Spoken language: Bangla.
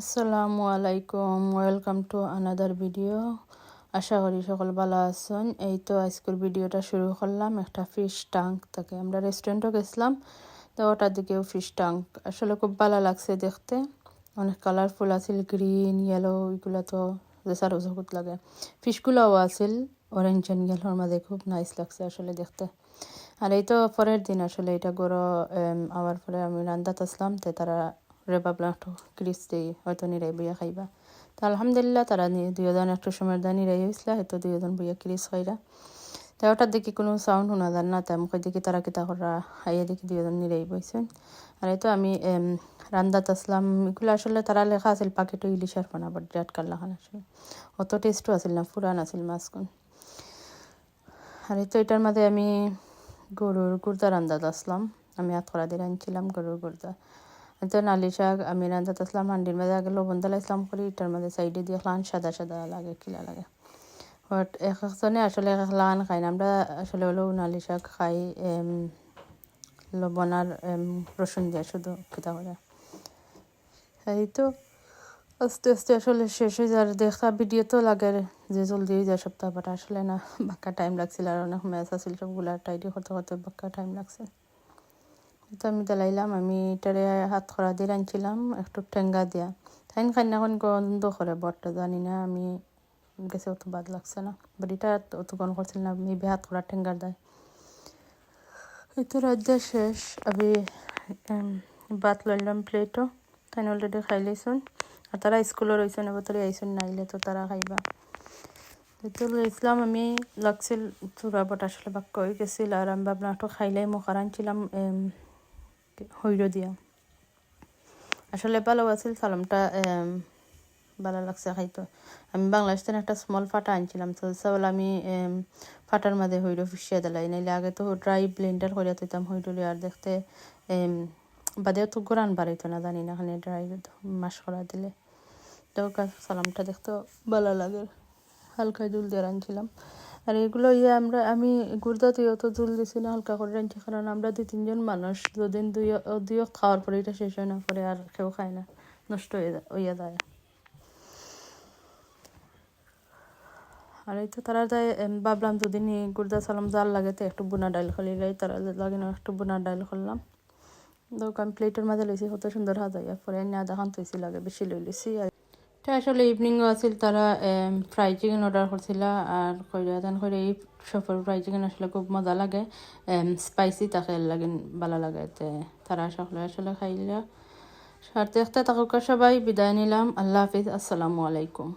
আসসালামু আলাইকুম, ওয়েলকাম টু আনাদার ভিডিও আশা করি সকল ভালো আছেন। এই তো আজকের ভিডিওটা শুরু করলাম, একটা ফিশ ট্যাঙ্ক থেকে। আমরা রেস্টুরেন্টও গেছিলাম, তো ওটার দিকেও ফিশ ট্যাঙ্ক আসলে খুব ভালো লাগছে দেখতে। অনেক কালারফুল আছিল গ্রিন ইয়েলো ওইগুলো তো যেসার জগৎ লাগে। ফিশগুলোও আছিল অরেঞ্জ অ্যান্ড ইয়েলোর মাঝে খুব নাইস লাগছে আসলে দেখতে। আর এই তো পরের দিন আসলে এটা গরো আবার পরে আমি রান্দাত আসলাম তো তারা রে ভাবলাম একটু হয়তো নিরাই বইয়া খাইবা। তো আলহামদুলিল্লাহ তারা দুজন একটু সময়ের দা নিরাই হয়েছিল হয়তো দুজন বইয়া ক্রিস খাইরা তো ওটার দেখি কোনো সাউন্ড শোনা যান না তাই মুখে দেখি তারা কিতা করা খাইয়ে দেখি দুজন নিরাই বইছেন। আর এই তো আমি রান্দাত আসলাম, এগুলো আসলে তারা লেখা আছিল পাকেটও ইলিশার ফোনা বাট জাট কাল্লা খান আসলে অত টেস্টও আছিল না ফুরান আছিল মাছখন আর এই তো এটার মাঝে আমি গরুর গুর্দা রান্দাত আসলাম, আমি হাত করা দিয়ে রাঁধছিলাম গরুর গুর্দা তো নালি শাক আমি রান্ধাত আসলাম হান্ডির মাঝে আগে লবণ ইসলাম করি এটার মাঝে সাইডে দিয়ে খান সাদা সাদা লাগে কিলা লাগে বাট এক একজনে আসলে এক এক খাই না আমরা আসলে হলো নালি শাক খাই লবণ আর রসুন দিয়ে শুধু কিতা করে এই তো আস্তে আস্তে আসলে শেষ হয়ে যায় দেখা ভিডিও তো লাগে যে জলদি হয়ে যায় সপ্তাহ বাট আসলে না বাক্কা টাইম লাগছিল আর অনেক ম্যাচ আছিল সবগুলা টাইডি করতে করতে বাক্কা টাইম লাগছে তো আমি দালাইলাম, আমি এটারে হাত খরা দিয়ে রাঁধছিলাম একটু ঠেঙ্গা দিয়া। তাই খান্না এখন গন্ধ করে বটটা জানি না, আমি গেছে অত বাদ লাগছে না। বাট এটা অত গন্ধ করছিল না আমি হাত খরা ঠেঙ্গার দেয় এই রাজ্য শেষ। আমি ভাত লইলাম প্লেটও তাই অলরেডি খাই লাইছুন আর তারা স্কুলে রয়েছেন এবার তোর আইসুন নাইলে তো তারা খাইবা। তো ইসলাম আমি লাগছিল চূড়া বট আসলে বাক্য হয়ে গেছিল আর আমি ভাবলাম একটু খাইলাই মুখ আনছিলাম হইর দিয়া। আসলে ভালো আছিল, সালামটা ভালো লাগছে খাইতো। আমি বাংলাদেশ থেকে একটা স্মল ফাটা আনছিলাম, তো চাউল আমি ফাটার মাঝে হইরো ফিসিয়ে দিলাই, নাইলে আগে তো ড্রাই ব্লেন্ডার করে দিতাম হইরুলি আর দেখতে বাদেও তো গোরান বাড়াইতো না, জানি না, খালি ড্রাই মাস করা দিলে। তো সালামটা দেখতে ভালো লাগে, হালকা জুল দিয়ে রাঁধছিলাম। আর এগুলো ইয়ে আমরা, আমি গুড়দাতে অত জুল দিছি না, হালকা করে রাঁধছি, কারণ আমরা দুই তিনজন মানুষ, দুদিন দুই, দুইও খাওয়ার পরে এটা শেষ হয় না, পরে আর কেউ খায় না, নষ্ট হয়ে যায়, হইয়া যায়। আর এই তো তারা যায় ভাবলাম দুদিন গুড়দা সালাম জাল লাগে তো একটু বোনা ডাইল খলি লাই তারা লাগে না একটু বোনা ডাইল করলাম। তো আমি প্লেটের মাঝে লইছি, কত সুন্দর হাজাইয়া পরে আধা খান তৈছি লাগে, বেশি লই লিছি আর এটা আসলে ইভিনিংও আছিল, তারা ফ্রাই চিকেন অর্ডার করছিল আর কইরা দেন করে এই সফর ফ্রাই চিকেন আসলে খুব মজা লাগে। স্পাইসি তাকে লাগে, ভালো লাগে, তে তারা সকলে আসলে খাইলা। সার্থে একটা তাকে সবাই, বিদায় নিলাম। আল্লাহ হাফিজ, আসসালামু আলাইকুম।